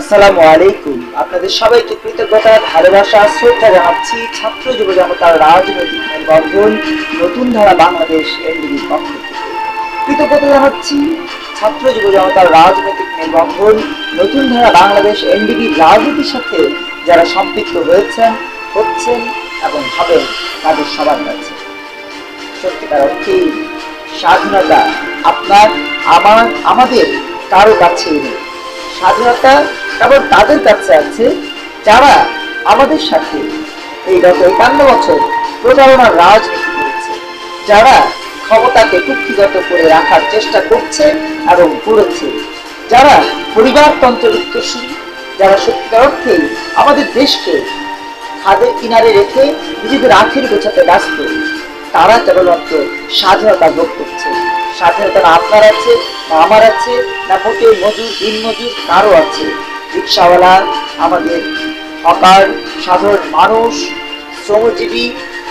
আসসালামু আলাইকুম। আপনাদের সবাইকে কৃতজ্ঞতা, ভালোবাসা, শ্রদ্ধা জানাচ্ছি ছাত্র যুব জনতার রাজনৈতিক মেলবন্ধন, নতুন ধারা বাংলাদেশ এনডিবির পক্ষ থেকে। কৃতজ্ঞতা জানাচ্ছি ছাত্র যুব জনতার রাজনৈতিক মেলবন্ধন, নতুন ধারা বাংলাদেশ এনডিবির রাজনীতির সাথে যারা সম্পৃক্ত হয়েছেন, হচ্ছেন এবং হবেন তাদের সবার কাছে। সত্যিকার অর্থেই স্বাধীনতা আপনার, আমার, আমাদের কারও কাছেই নেই। স্বাধীনতা কেবল তাদের কাছে আছে, যারা আমাদের সাথে এই গত একান্ন বছর প্রতারণার রাজনীতি করেছে, যারা ক্ষমতাকে কুক্ষিগত করে রাখার চেষ্টা করছে এবং করেছে, যারা পরিবারতন্ত্রের উত্তরসূরি, যারা সত্যিকার অর্থেই আমাদের দেশকে খাদের কিনারে রেখে নিজেদের আখের গোছাতে ব্যস্ত তারা কেবলমাত্র স্বাধীনতা ভোগ করছে। স্বাধীনতা না আপনার আছে, না আমার আছে, না মোটে মজুর, দিন মজুর, কারও আছে। রিক্সাওয়ালা, আমাদের হকার, সাধারণ মানুষ, শ্রমজীবী,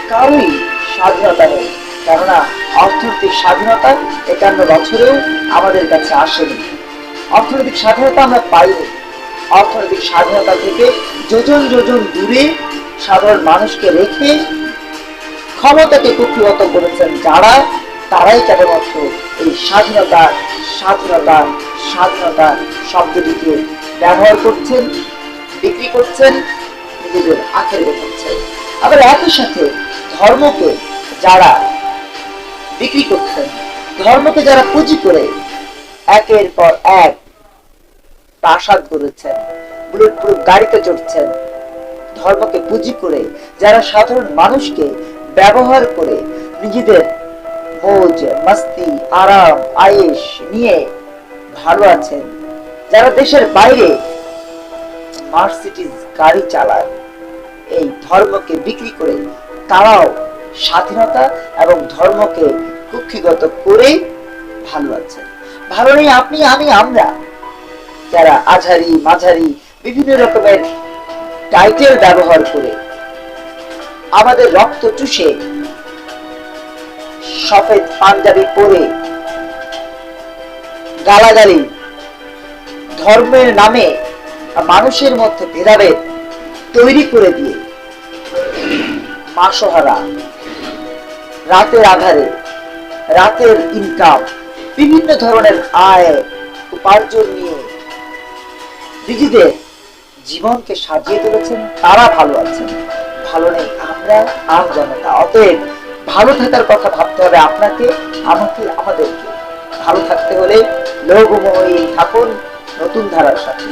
কারোই স্বাধীনতা নেই। কেননা, অর্থনৈতিক স্বাধীনতা একান্ন বছরেও আমাদের কাছে আসেনি। অর্থনৈতিক স্বাধীনতা আমরা পাইনি। অর্থনৈতিক স্বাধীনতা থেকে যোজন যোজন দূরে সাধারণ মানুষকে রেখে ক্ষমতাকে কুক্ষিগত করেছেন যারা, তারাই কেবলমাত্র এই স্বাধীনতা স্বাধীনতা স্বাধীনতা শব্দটিকে ব্যবহার করছেন, বিক্রি করছেন, নিজেদের আখের গোছাচ্ছেন আবার একই সাথে ধর্মকে যারা বিক্রি করছেন, ধর্মকে যারা পুঁজি করে একের পর এক প্রাসাদ করেছেন বুলেট প্রুফ গাড়িতে চড়ছেন, ধর্মকে পুঁজি করে যারা সাধারণ মানুষকে ব্যবহার করে নিজেদের মোজ মস্তি, আরাম, আয়েশ নিয়ে ভালো আছেন। যারা দেশের বাইরে মার্সিডিজ গাড়ি চালায়, এই ধর্মকে বিক্রি করে তারাও স্বাধীনতা এবং ধর্মকে কুক্ষিগত করে ভালো আছেন। ভালো নেই আপনি, আমি, আমরা। যারা আঝারি মাঝারি বিভিন্ন রকমের টাইটেল ব্যবহার করে আমাদের রক্ত চুষে সফেদ পাঞ্জাবি পরে গালাগালি, ধর্মের নামে মানুষের মধ্যে ভেদাভেদ তৈরি করে দিয়ে মাসহারা, রাতের আধারে, রাতের ইনকাম বিভিন্ন ধরনের আয় উপার্জন নিয়ে নিজেদের জীবনকে সাজিয়ে তুলেছেন, তারা ভালো আছেন। ভালো নেই। আমরা আম জনতা অতএব ভালো থাকার কথা ভাবতে হবে আপনাকে, আমাকে, আমাদেরকে। ভালো থাকতে হলে লোকময়ী থাকুন নতুন ধারার সাথে।